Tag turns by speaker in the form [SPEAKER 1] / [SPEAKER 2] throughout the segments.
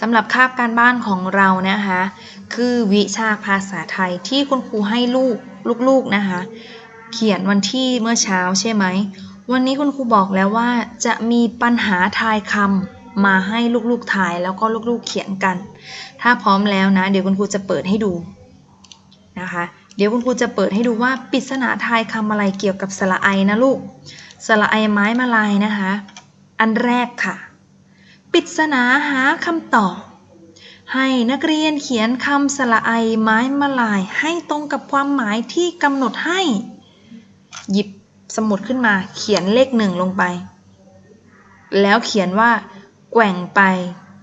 [SPEAKER 1] สำหรับคาบการบ้านของเรานะคะ คือวิชาภาษาไทยที่คุณครูให้ลูกลูกๆนะคะ เขียนวันที่เมื่อเช้าใช่ไหม วันนี้คุณครูบอกแล้วว่าจะมีปัญหาทายคำมาให้ลูกๆทายแล้วก็ลูกๆเขียนกัน ถ้าพร้อมแล้วนะ เดี๋ยวคุณครูจะเปิดให้ดูนะคะ เดี๋ยวคุณครูจะเปิดให้ดูว่าปริศนาทายคำอะไรเกี่ยวกับสระไอนะลูกสระไอไม้มาลายนะคะ อันแรกค่ะ ปริศนาหาคำตอบ ให้นักเรียนเขียนคำสระไอไม้มาลายให้ตรงกับความหมายที่กำหนดให้ หยิบสมุดขึ้นมาเขียนเลขหนึ่งลงไป แล้วเขียนว่า แกว่งไป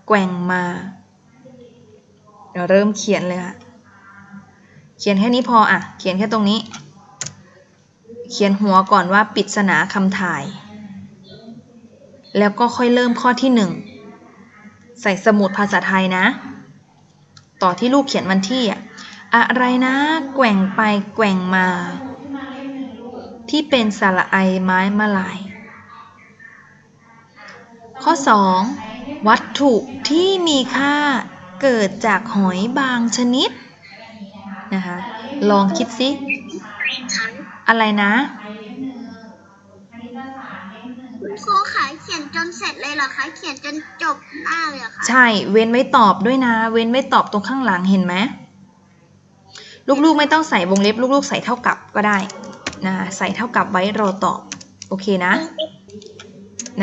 [SPEAKER 1] แกว่งมาเดี๋ยวเริ่มเขียนเลยค่ะเขียนแค่นี้พออะ เขียนแค่ตรงนี้ เขียนหัวก่อนว่าปริศนาคำถ่าย แล้วก็ค่อยเริ่มข้อที่หนึ่ง ใส่สมุดภาษาไทยนะ ต่อที่ลูกเขียนวันที่อะอะไรนะ แกว่งไปแกว่งมา ที่เป็นสระไอไม้มาลาย ข้อ 2 วัตถุที่มีค่าเกิดจากหอยบางชนิดนะคะลองคิดสิ อะไรนะ
[SPEAKER 2] คุณครูคะเขียนจน เสร็จเหรอคะเขียนจนจบหน้าเลยเหรอคะ
[SPEAKER 1] ใช่เว้นไว้ตอบด้วยนะ เว้นไว้ตอบตรงข้างหลังเห็นไหมลูกๆไม่ต้องใส่วงเล็บ ลูกๆ ใส่เท่ากับก็ได้นะใส่เท่ากับไว้รอตอบโอเคนะ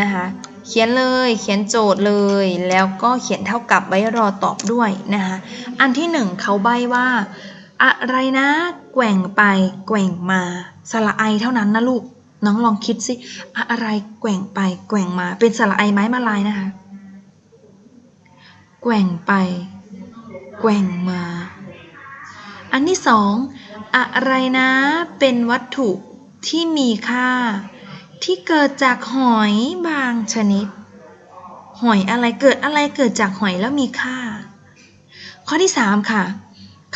[SPEAKER 1] นะคะเขียนเลยเขียนโจทย์เลยแล้วก็เขียนเท่ากับไว้รอตอบด้วยนะคะอันที่หนึ่งเขาใบว่า อะไรนะ แกว่งไปแกว่งมาสระไอเท่านั้นนะลูก น้องลองคิดสิ อะไรแกว่งไปแกว่งมา เป็นสระไอไม้มาลายนะคะ แกว่งไป แกว่งมา อันที่สอง อะไรนะ เป็นวัตถุที่มีค่า ที่เกิดจากหอยบางชนิด หอยอะไรเกิดอะไรเกิดจากหอยแล้วมีค่า ข้อที่สามค่ะ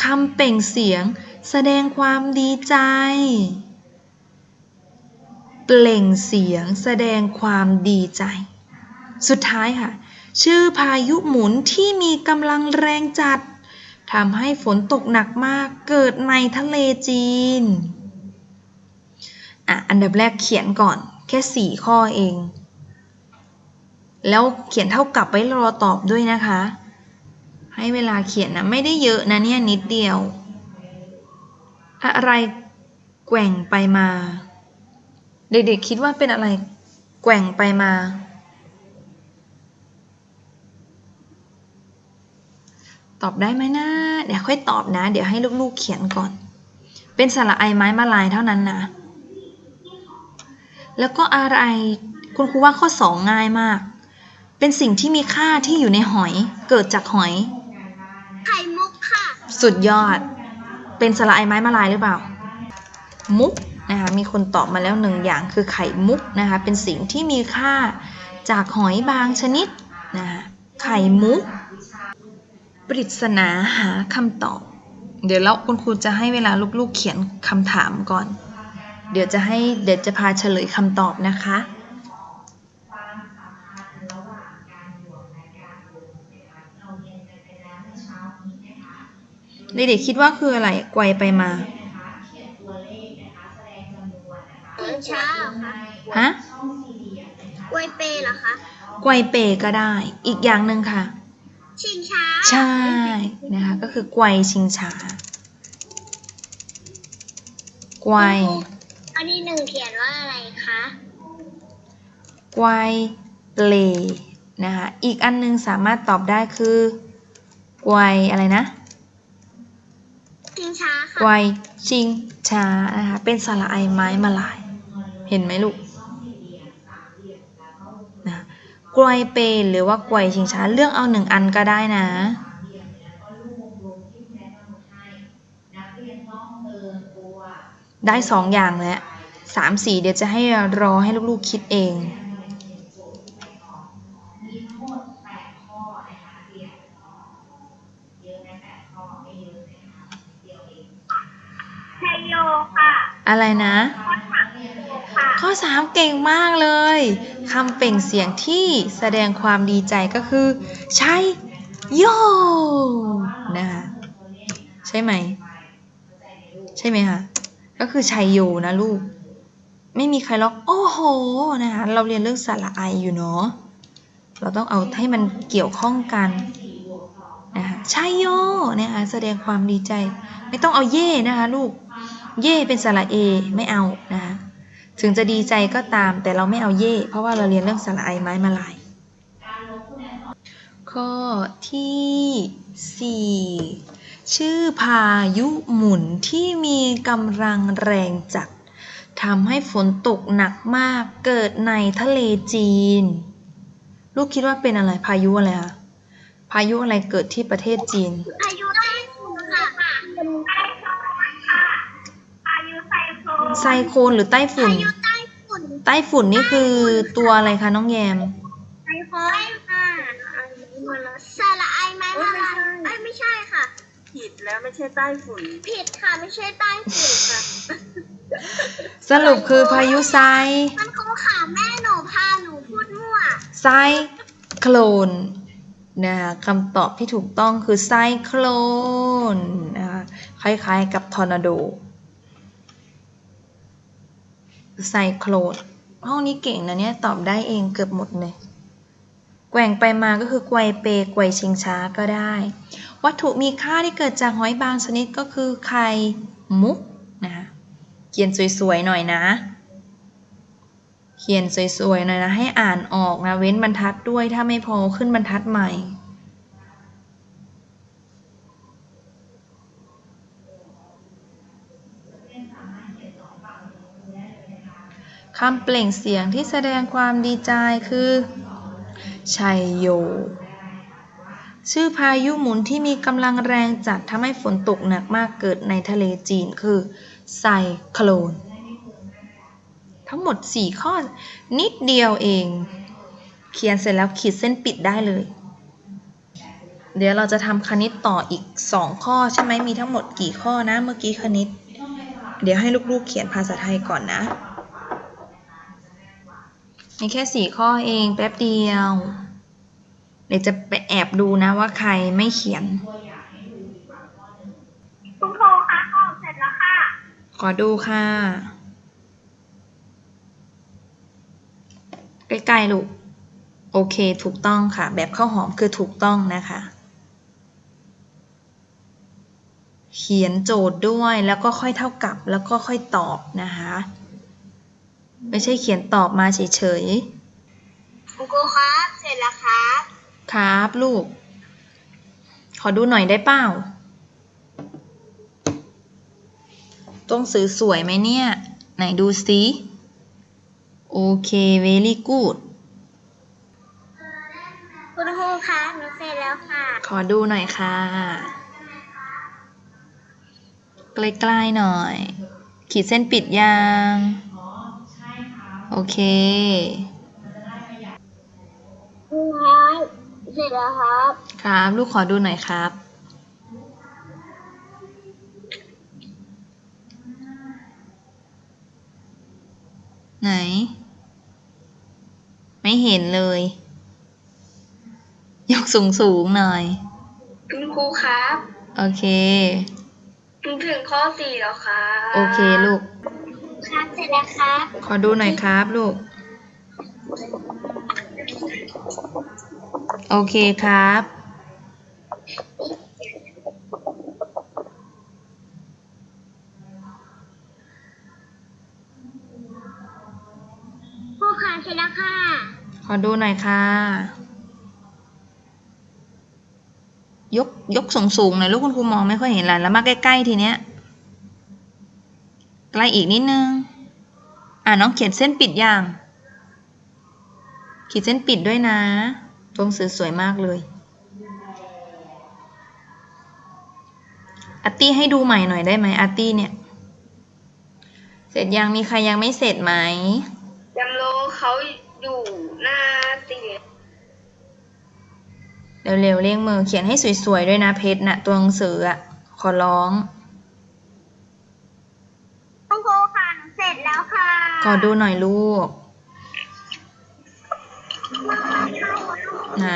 [SPEAKER 1] คำเปล่งเสียงแสดงความดีใจ เปล่งเสียงแสดงความดีใจ สุดท้ายค่ะ ชื่อพายุหมุนที่มีกำลังแรงจัดทำให้ฝนตกหนักมากเกิดในทะเลจีนอะอันดับแรกเขียนก่อนแค่สี่ข้อเอง แล้วเขียนเท่ากับไว้รอตอบด้วยนะคะ ให้เวลาเขียนนะไม่ได้เยอะนะเนี่ยนิดเดียว อะไรแกว่งไปมา เด็กๆคิดว่าเป็นอะไรแกว่งไปมา ตอบได้ไหมนะเดี๋ยวค่อยตอบนะ เดี๋ยวให้ลูกๆเขียนก่อน เป็นสระไอไม้มาลายเท่านั้นนะ แล้วก็อะไรคุณครูว่าข้อสองง่ายมาก เป็นสิ่งที่มีค่าที่อยู่ในหอย เกิดจากหอย
[SPEAKER 2] ไข่มุกค่ะ
[SPEAKER 1] สุดยอด เป็นสระไอไม้มาลายหรือเปล่า มุก นะคะมีคนตอบมาแล้วหนึ่งอย่างคือไข่มุกนะคะเป็นสิ่งที่มีค่าจากหอยบางชนิดนะคะไข่มุก ปริศนาหาคำตอบ เดี๋ยวแล้วคุณครูจะให้เวลาลูกๆเขียนคำถามก่อน เดี๋ยวจะให้เดี๋ยวจะพาเฉลยคำตอบนะคะเด็กๆคิดว่าคืออะไรไกวไปมา
[SPEAKER 2] ชิงช้าเหรอคะ
[SPEAKER 1] ฮะ
[SPEAKER 2] กล้วยเปย์เหรอคะ
[SPEAKER 1] ไกวเปก็ได้ อีกอย่างหนึ่งค่ะ
[SPEAKER 2] ชิงช้า
[SPEAKER 1] ใช่นะคะ ก็คือไกวชิงช้าไกว
[SPEAKER 2] อันที่หนึ่งเขียนว่าอะไรคะ
[SPEAKER 1] ไกวเปลนะคะ อีกอันหนึงสามารถตอบได้คือไกวอะไรนะ
[SPEAKER 2] ชิงช้าค่ะ
[SPEAKER 1] ไกวชิงช้านะคะ เป็นสระไอไม้มาลาย เห็นไหมลูกนะไกวเปหรือว่าไกวชิงช้าเลือกเอาหนึ่งอันก็ได้นะได้สองอย่างแล้วสามสี่เดี๋ยวจะให้รอให้ลูกๆคิดเอง
[SPEAKER 2] เทโยค่ะ
[SPEAKER 1] อะไรนะ
[SPEAKER 2] ข้อสามค่ะ
[SPEAKER 1] ข้อ 3 เก่งมากเลยคำเปล่งเสียงที่แสดงความดีใจก็คือ ใช่โยนะคะใช่ไหม ใช่ไหมคะก็คือชัยโยนะลูก ไม่มีใครล็อกโอ้โหนะคะเราเรียนเรื่องสระไออยู่เนาะเราต้องเอาให้มันเกี่ยวข้องกันนะคะชัยโยนะคะแสดงความดีใจ ไม่ต้องเอาเย่นะคะลูก เย่เป็นสระเอไม่เอานะคะ ถึงจะดีใจก็ตามแต่เราไม่เอาเย่เพราะว่าเราเรียนเรื่องสระไอไม้มาลาย ข้อที่4ชื่อพายุหมุนที่มีกำลังแรงจัดทำให้ฝนตกหนักมากเกิดในทะเลจีน ลูกคิดว่าเป็นอะไรพายุอะไรคะพายุอะไรเกิดที่ประเทศจีน
[SPEAKER 2] พายุไต้ฝุ่นค่ะ ไซโคลน
[SPEAKER 1] ไซโคลนหรือไต้ฝุ่น
[SPEAKER 2] พายุไต้ฝุ่น
[SPEAKER 1] ไต้ฝุ่นนี่คือตัวอะไรคะน้องแยม
[SPEAKER 2] ไซโคลนค่ะสระไอไม้มาลายเอ้ยไม่ใช่ค่ะ
[SPEAKER 3] ผิดแล้วไม่ใช่ใต้ฝุ่น
[SPEAKER 2] ผิดค่ะไม่ใช่ใต้ฝุ่นค่ะ
[SPEAKER 1] สรุปคือพายุไซ
[SPEAKER 2] มันคงขาแม่หนูพาหนูพูดมั่ว
[SPEAKER 1] ไซโคลนนะคะคำตอบที่ถูกต้องคือไซโคลนนะคะคล้ายๆกับทอร์นาโด ไซโคลนห้องนี้เก่งนะเนี่ยตอบได้เองเกือบหมดเลยแกว่งไปมาก็คือไกวเปไกวชิงช้าก็ได้ วัตถุมีค่าที่เกิดจากหอยบางชนิดก็คือไข่มุกนะคะเขียนสวยๆหน่อยนะ เขียนสวยๆหน่อยนะให้อ่านออกนะเว้นบรรทัดด้วยถ้าไม่พอขึ้นบรรทัดใหม่ำเปล่งเสียงที่แสดงความดีใจคือชัยโย ชื่อพายุหมุนที่มีกำลังแรงจัดทำให้ฝนตกหนักมากเกิดในทะเลจีนคือไซโคลน ทั้งหมด 4 ข้อ นิดเดียวเอง เขียนเสร็จแล้วขีดเส้นปิดได้เลย เดี๋ยวเราจะทำคณิตต่ออีก 2 ข้อใช่ไหมมีทั้งหมดกี่ข้อนะเมื่อกี้คณิต เดี๋ยวให้ลูกๆเขียนภาษาไทยก่อนนะ มีแค่4ข้อเองแป๊บเดียว เดี๋ยวจะไปแอบดูนะว่าใครไม่เขียน
[SPEAKER 2] คุณโครูคะออกเสร็จแล้วค่ะ
[SPEAKER 1] ขอดูค่ะ ใกล้ๆลูก โอเคถูกต้องค่ะ แบบข้าวหอมคือถูกต้องนะคะ เขียนโจทย์ด้วยแล้วก็ค่อยเท่ากับแล้วก็ค่อยตอบนะคะ ไม่ใช่เขียนตอบมาเฉย
[SPEAKER 2] คุณครูครับเสร็จแล้วครับ
[SPEAKER 1] ๆครับลูก ขอดูหน่อยได้เปล่าต้องซื้อสวยไหมเนี่ย ไหนดูสิโอเค very good
[SPEAKER 2] คุณครูคะหนูเสร็จแล้วค่ะ
[SPEAKER 1] ขอดูหน่อยค่ะ ใกล้ๆหน่อย ขีดเส้นปิดยัง โอเค
[SPEAKER 2] คุณครับเสร็จแล้วครับ
[SPEAKER 1] ครับ ลูกขอดูหน่อยครับ ไหน ไม่เห็นเลย ยกสูงสูงๆหน่อย
[SPEAKER 3] คุณครูครับ
[SPEAKER 1] โอเค
[SPEAKER 3] ถึงข้อสี่แล้วครับ
[SPEAKER 1] โอเคลูก
[SPEAKER 2] ครับเสร็จแล้วครับ
[SPEAKER 1] ขอดูหน่อยครับลูก โอเคครับ
[SPEAKER 2] ครูคะเสร็จแล้วค่ะ
[SPEAKER 1] ขอดูหน่อยค่ะ ยกยกสูงสูงๆหน่อยลูกคุณครูมองไม่ค่อยเห็นอะไรแล้วมาใกล้ๆทีเนี้ย ใกล้อีกนิดนึง อ่าน้องเขียนเส้นปิดอย่าง ขีดเส้นปิดด้วยนะตัวหนังสือสวยมากเลยอาร์ตี้ให้ดูใหม่หน่อยได้ไหมอาร์ตี้เนี่ย เสร็จยังมีใครยังไม่เสร็จไหม
[SPEAKER 3] จำโลเขาอยู่หน้าสี่
[SPEAKER 1] เร็วๆเรียงมือเขียนให้สวยๆด้วยนะเพชรนะตัวหนังสืออะขอร้อง
[SPEAKER 2] คุณครูค่ะหนูเสร็จ แล้วค่ะ
[SPEAKER 1] ขอดูหน่อยลูก ไหน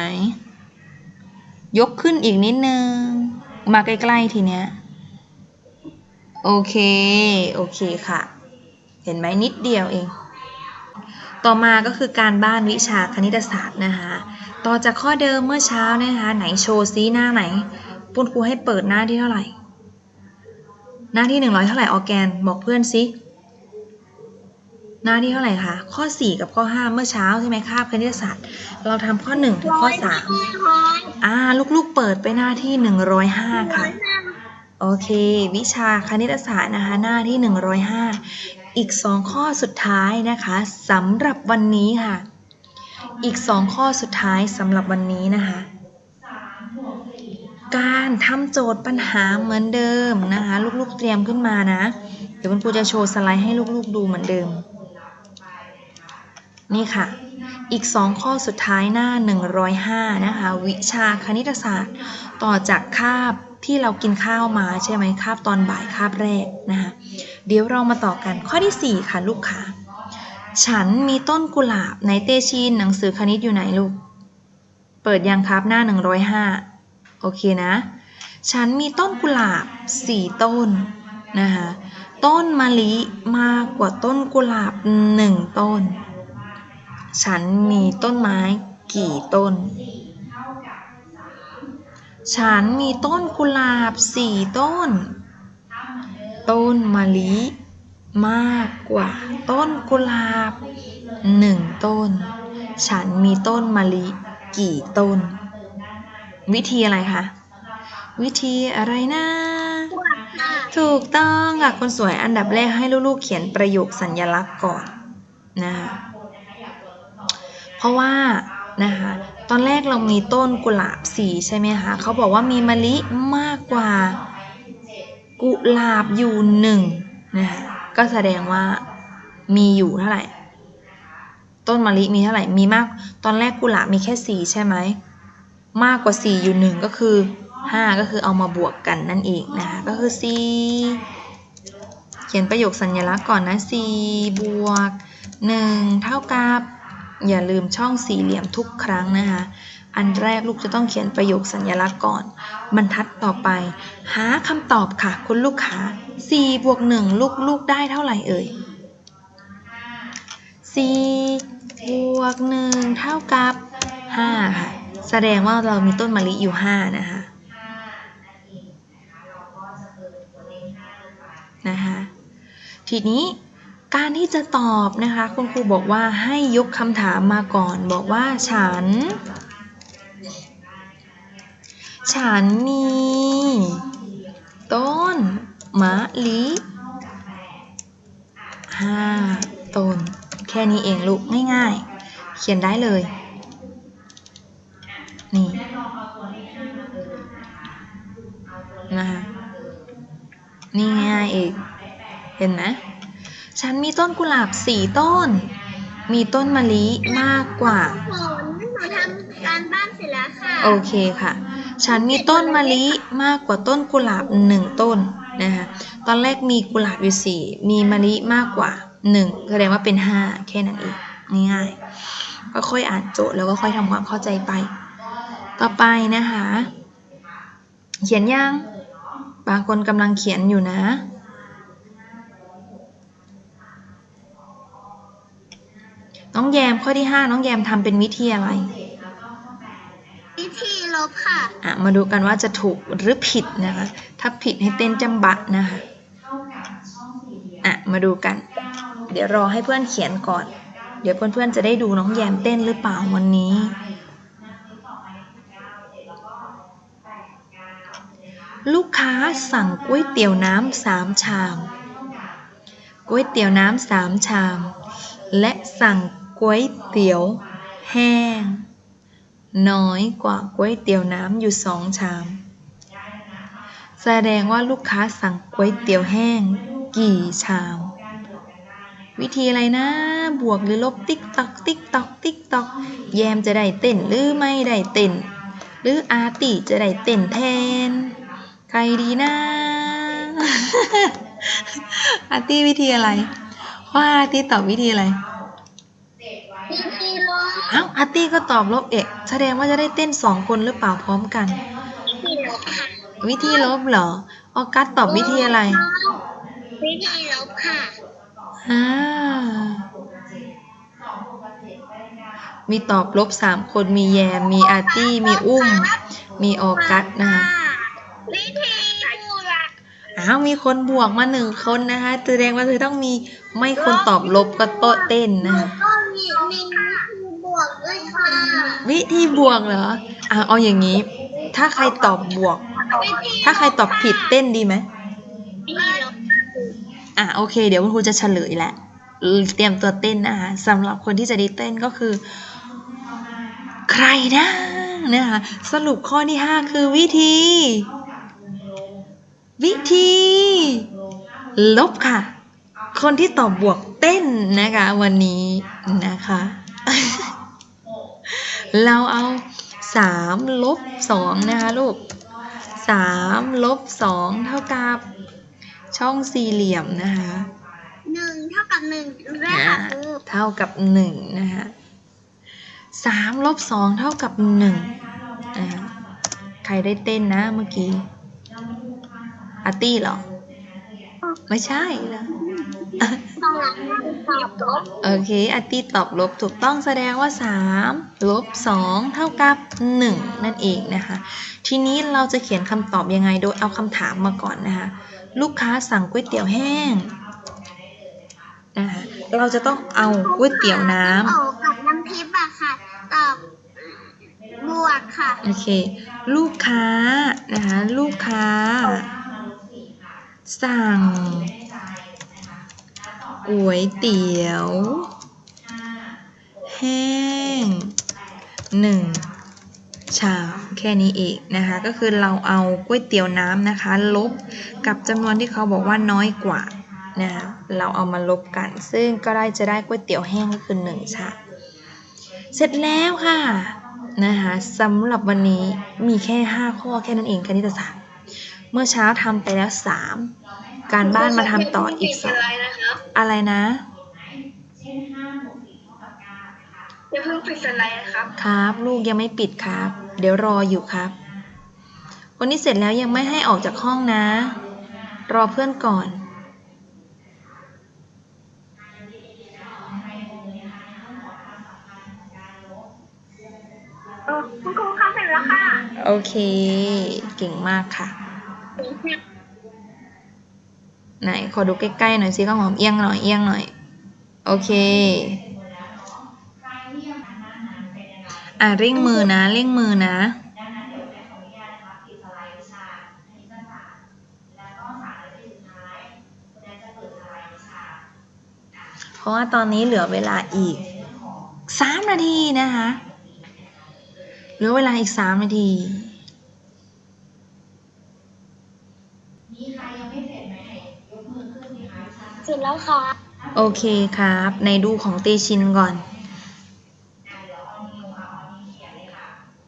[SPEAKER 1] ยกขึ้นอีกนิดนึง มาใกล้ๆทีเนี้ย โอเค โอเคค่ะ เห็นไหมนิดเดียวเอง ต่อมาก็คือการบ้านวิชาคณิตศาสตร์นะคะ ต่อจากข้อเดิมเมื่อเช้านะคะ ไหนโชว์ซิหน้าไหนปุณครูให้เปิดหน้าที่เท่าไหร่ หน้าที่100เท่าไหร่ออแกน บอกเพื่อนซิ หน้าที่เท่าไหร่คะข้อ 4 กับข้อ 5 เมื่อเช้าใช่ไหมคาบคณิตศาสตร์ เราทำข้อ 1 ถึงข้อ3
[SPEAKER 2] ร้อย
[SPEAKER 1] อ่า ลูกๆเปิดไปหน้าที่ 105 ค่ะ โอเค วิชาคณิตศาสตร์นะคะหน้าที่ 105 อีก 2 ข้อสุดท้ายนะคะสำหรับวันนี้ค่ะ อีก 2 ข้อสุดท้ายสำหรับวันนี้นะคะ การทำโจทย์ปัญหาเหมือนเดิมนะคะ ลูกๆเตรียมขึ้นมานะเดี๋ยวคุณครูจะโชว์สไลด์ให้ลูกๆดูเหมือนเดิม นี่ค่ะ อีก 2 ข้อสุดท้ายหน้า 105 นะคะ วิชาคณิตศาสตร์ ต่อจากคาบที่เรากินข้าวมาใช่ไหมคาบตอนบ่ายคาบแรกนะคะเดี๋ยวเรามาต่อกันข้อที่ 4 ค่ะลูกค่ะฉันมีต้นกุหลาบในเตชีนหนังสือคณิตอยู่ไหนลูก เปิดยังครับหน้า 105 โอเคนะ ฉันมีต้นกุหลาบ 4 ต้นนะคะต้นมะลิมากกว่าต้นกุหลาบ 1 ต้น ฉันมีต้นไม้กี่ต้น ฉันมีต้นกุหลาบสี่ต้น ต้นมะลิมากกว่าต้นกุหลาบหนึ่งต้น ฉันมีต้นมะลิกี่ต้น วิธีอะไรคะ วิธีอะไรนะถูกต้องค่ะคนสวยอันดับแรกให้ลูกๆเขียนประโยคสัญญลักษณ์ก่อนนะคะ เพราะว่านะคะตอนแรกเรามีต้นกุหลาบสีใช่ไหมคะเขาบอกว่ามีมะลิมากกว่า กุหลาบอยู่หนึ่งนะคะก็แสดงว่ามีอยู่เท่าไหร่ ต้นมะลิมีเท่าไหร่มีมาก ตอนแรกกุหลาบมีแค่สีใช่ไหมมากกว่าสี่อยู่หนึ่งก็คือห้าก็คือเอามาบวกกันนั่นเองนะคะก็คือสี่เขียนประโยคสัญลักษณ์ก่อนนะสี่บวกหนึ่งเท่ากับ อย่าลืมช่องสี่เหลี่ยมทุกครั้งนะคะ อันแรกลูกจะต้องเขียนประโยคสัญลักษณ์ก่อน บรรทัดต่อไป หาคำตอบค่ะ คุณลูกค้า4บวก1ลูกลูกได้เท่าไหร่เอ่ย4บวก1เท่ากับ5ค่ะแสดงว่าเรามีต้นมะลิอยู่ 5 นะคะนะคะทีนี้ การที่จะตอบนะคะ คุณครูบอกว่าให้ยกคำถามมาก่อน บอกว่าฉัน ฉันมี ต้นมะลิห้าต้น แค่นี้เองลูกง่ายๆ เขียนได้เลย นี่นะคะนี่ง่ายๆเองเห็นไหม ฉันมีต้นกุหลาบสี่ต้น มีต้นมะลิมากกว่า
[SPEAKER 2] ผลหนูทำการบ้านเสร็จแล้วค่ะ
[SPEAKER 1] โอเคค่ะ ฉันมีต้นมะลิมากกว่าต้นกุหลาบหนึ่งต้นนะคะตอนแรกมีกุหลาบอยู่สี่มีมะลิมากกว่าหนึ่งแสดงว่าเป็นห้าแค่นั้นเองง่ายๆก็ค่อยอ่านโจทย์แล้วก็ค่อยทำความเข้าใจไป ต่อไปนะคะ เขียนยัง บางคนกำลังเขียนอยู่นะ น้องแยมข้อที่ 5 น้องแยมทำเป็นวิธีอะไร
[SPEAKER 2] วิธีลบค่ะ
[SPEAKER 1] อะ มาดูกันว่าจะถูกหรือผิดนะคะ ถ้าผิดให้เต้นจำบะนะคะอะ มาดูกัน เดี๋ยวรอให้เพื่อนเขียนก่อน เดี๋ยวเพื่อนๆจะได้ดูน้องแยมเต้นหรือเปล่าวันนี้ลูกค้าสั่งก๋วยเตี๋ยวน้ำสามชาม ก๋วยเตี๋ยวน้ำสามชาม และสั่ง ก๋วยเตี๋ยวแห้ง น้อยกว่าก๋วยเตี๋ยวน้ำอยู่สองชาม แสดงว่าลูกค้าสั่งก๋วยเตี๋ยวแห้งกี่ชาม วิธีอะไรนะ บวกหรือลบติ๊กตอกติ๊กตอกติ๊กตอก แยมจะได้เต้นหรือไม่ได้เต้น หรืออาร์ติจะได้เต้นแทน ใครดีนะ อาร์ตี้วิธีอะไร ว่าอาร์ตี้ตอบวิธีอะไร อ้าวอาร์ตี้ก็ตอบลบเอกแสดงว่าจะได้เต้นสองคนหรือเปล่าพร้อมกัน
[SPEAKER 2] วิธีลบค่ะ
[SPEAKER 1] วิธีลบเหรอออกัสตอบวิธีอะไร
[SPEAKER 2] วิธีลบค่ะ
[SPEAKER 1] อ่ามีตอบลบสามคนมีแยม มีอาร์ตี้ มีอุ้ม มีออกัสนะคะ
[SPEAKER 2] วิธีบวก
[SPEAKER 1] อ้าวมีคนบวกมาหนึ่งคนนะคะแสดงว่าเธอต้องมีไม่คนตอบลบก็โต๊ะเต้นนะคะ
[SPEAKER 2] ก็มีมีวิธีบวกด้วยค่ะ
[SPEAKER 1] วิธีบวกเหรอ อ่าเอาอย่างนี้ ถ้าใครตอบบวก
[SPEAKER 2] วิธี
[SPEAKER 1] ถ้าใครตอบผิดเต้นดีไหม
[SPEAKER 2] วิธีลบ
[SPEAKER 1] อะโอเค เดี๋ยวคุณครูจะเฉลยแหละเตรียมตัวเต้นนะคะสำหรับคนที่จะได้เต้นก็คือ ใครนะนะคะสรุปข้อที่ 5 คือวิธี วิธี ลบค่ะ คนที่ตอบบวกเต้นนะคะ วันนี้นะคะ เราเอา3ลบ2นะคะลูก3ลบ2เท่ากับช่องสี่เหลี่ยมนะคะ
[SPEAKER 2] หนึ่งเท่ากับหนึ่งแรกค่ะครู
[SPEAKER 1] เท่ากับหนึ่งนะคะสามลบสองเท่ากับหนึ่งนะคะใครได้เต้นนะเมื่อกี้อาร์ตี้เหรอ ไม่ใช่เห รอ
[SPEAKER 2] ตองหลังตอบลบ
[SPEAKER 1] โอเคอาร์ตี้ตอบลบถูกต้องแสดงว่า 3 ลบ 2 เท่ากับ 1 นั่นเองนะคะ ทีนี้เราจะเขียนคำตอบยังไงโดยเอาคำถามมาก่อนนะคะ ลูกค้าสั่งก๋วยเตี๋ยวแห้งนะคะเราจะต้องเอาก๋วยเตี๋ยวน้ำ
[SPEAKER 2] โอ้กับน้ำพริกอะค่ะ ตอบบวกค่ะ
[SPEAKER 1] โอเค ลูกค้านะคะ ลูกค้า สั่ง ก๋วยเตี๋ยว แห้งหนึ่งชามแค่นี้เองนะคะ ก็คือเราเอาก๋วยเตี๋ยวน้ำนะคะ ลบกับจำนวนที่เขาบอกว่าน้อยกว่านะคะเราเอามาลบกัน ซึ่งก็ได้จะได้ก๋วยเตี๋ยวแห้งก็คือหนึ่งชามเสร็จแล้วค่ะนะคะสำหรับวันนี้มีแค่ 5 ข้อแค่นั้นเองคณิตศาสตร์ เมื่อเช้าทำไปแล้ว 3 การบ้านมาทำต่ออีก
[SPEAKER 3] เป็นะครับ
[SPEAKER 1] 2 อะไรนะ
[SPEAKER 3] อย่าเพิ่งปิดสไลด์นะครับ
[SPEAKER 1] ครับ ลูกยังไม่ปิดครับ เดี๋ยวรออยู่ครับ วันนี้เสร็จแล้วยังไม่ให้ออกจากห้องนะ รอเพื่อนก่อน
[SPEAKER 2] เออคุณครูคะเสร็จแล้วค่ะ
[SPEAKER 1] โอเค เก่งมากค่ะ ไหนขอดูใกล้ๆหน่อยสิข้าวหอมเอียงหน่อยเอียงหน่อย โอเคอะเร่งมือนะเร่งมือนะเพราะว่าตอนนี้เหลือเวลาอีกสามนาทีนะคะเหลือเวลาอีกสามนาที
[SPEAKER 2] เส ร็จแล้วค่ะ
[SPEAKER 1] โอเคครับในดูของเตชินก่อน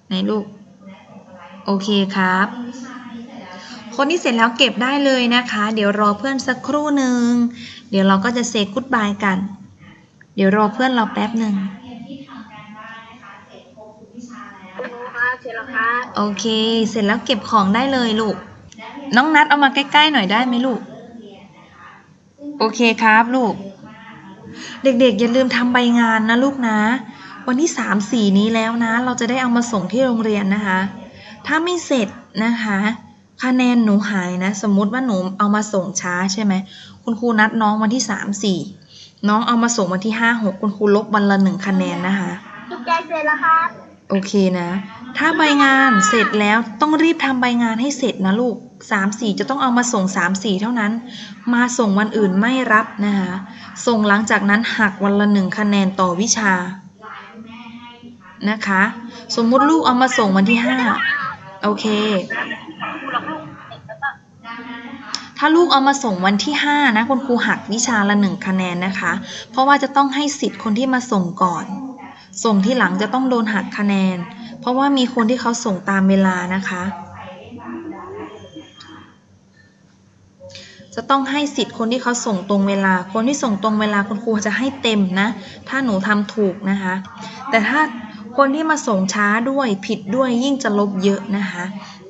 [SPEAKER 1] ในลูก โอเคครับ คนที่เสร็จแล้วเก็บได้เลยนะคะ เดี๋ยวรอเพื่อนสักครู่หนึ่งเดี๋ยวเราก็จะเซกุดบายกัน เดี๋ยวรอเพื่อนเราแป๊บหนึ่ง
[SPEAKER 3] คุณครูครับเสร็จแล้วครับ
[SPEAKER 1] โอเค เสร็จแล้วเก็บของได้เลยลูก น้องนัดเอามาใกล้ๆหน่อยได้ไหมลูก โอเคครับลูก เด็กๆ อย่าลืมทำใบงานนะลูกนะ วันที่สามสี่นี้แล้วนะ เราจะได้เอามาส่งที่โรงเรียนนะคะ ถ้าไม่เสร็จนะคะ คะแนนหนูหายนะ สมมุติว่าหนูเอามาส่งช้าใช่ไหม คุณครูนัดน้องวันที่สามสี่น้องเอามาส่งวันที่ห้าหกคุณครูลบวันละหนึ่งคะแนนนะคะ
[SPEAKER 2] จุดใจเสร็จแล้วครับ
[SPEAKER 1] โอเคนะ ถ้าใบงานเสร็จแล้วต้องรีบทำใบงานให้เสร็จนะลูกสามสี่จะต้องเอามาส่งสามสี่เท่านั้น มาส่งวันอื่นไม่รับนะคะ ส่งหลังจากนั้นหักวันละหนึ่งคะแนนต่อวิชา นะคะ สมมุติลูกเอามาส่งวันที่ห้าโอเค ถ้าลูกเอามาส่งวันที่ห้านะคุณครูหักวิชาละหนึ่งคะแนนนะคะ เพราะว่าจะต้องให้สิทธิ์คนที่มาส่งก่อน ส่งที่หลังจะต้องโดนหักคะแนน เพราะว่ามีคนที่เขาส่งตามเวลานะคะ จะต้องให้สิทธิ์คนที่เขาส่งตรงเวลา คนที่ส่งตรงเวลาคุณครูจะให้เต็มนะ ถ้าหนูทำถูกนะคะ แต่ถ้าคนที่มาส่งช้าด้วยผิดด้วยยิ่งจะลบเยอะนะคะ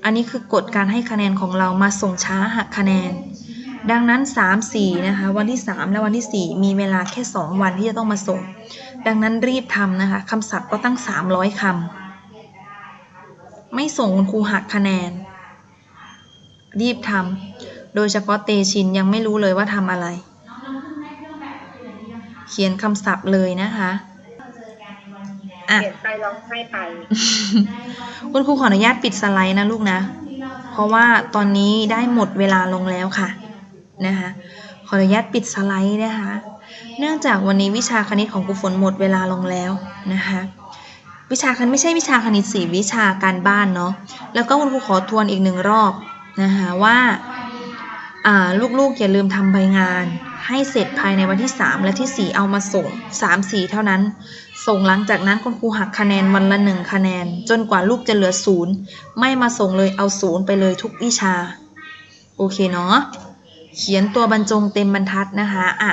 [SPEAKER 1] อันนี้คือกฎการให้คะแนนของเรามาส่งช้าหักคะแนน ดังนั้น 3 4 นะคะ วันที่ 3 และวันที่ 4 มีเวลาแค่ 2 วันที่จะต้องมาส่ง ดังนั้นรีบทำนะคะคำศัพท์ก็ตั้ง 300คำ ไม่ส่งคุณครูหักคะแนน รีบทำโดยเฉพาะเตชินยังไม่รู้เลยว่าทำอะไร เขียนคำศัพท์เลยนะคะอะ
[SPEAKER 3] เขียนไปร้องไห้ไป
[SPEAKER 1] คุณครูขออนุญาตปิดสไลด์นะลูกนะ เพราะว่าตอนนี้ได้หมดเวลาลงแล้วค่ะนะคะขออนุญาตปิดสไลด์นะคะ เนื่องจากวันนี้วิชาคณิตของครูฝนหมดเวลาลงแล้วนะคะ วิชาคณิตไม่ใช่วิชาคณิตสี่วิชาการบ้านเนาะแล้วก็คุณครูขอทวนอีกหนึ่งรอบนะคะว่าอ่าลูกๆอย่าลืมทำใบงาน ให้เสร็จภายในวันที่ 3 และที่ 4 เอามาส่ง 3 4 เท่านั้น ส่งหลังจากนั้นคุณครูหักคะแนนวันละ 1 คะแนน จนกว่าลูกจะเหลือศูนย์ไม่มาส่งเลยเอาศูนย์ไปเลยทุกวิชา โอเคเนาะเขียนตัวบรรจงเต็มบรรทัดนะคะอะ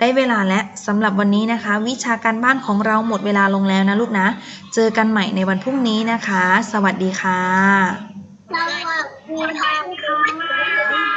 [SPEAKER 1] ได้เวลาแล้วสำหรับวันนี้นะคะ วิชาการบ้านของเราหมดเวลาลงแล้วนะลูกนะ เจอกันใหม่ในวันพรุ่งนี้นะคะ สวัสดีค่ะ
[SPEAKER 2] สวัสดีค่ะ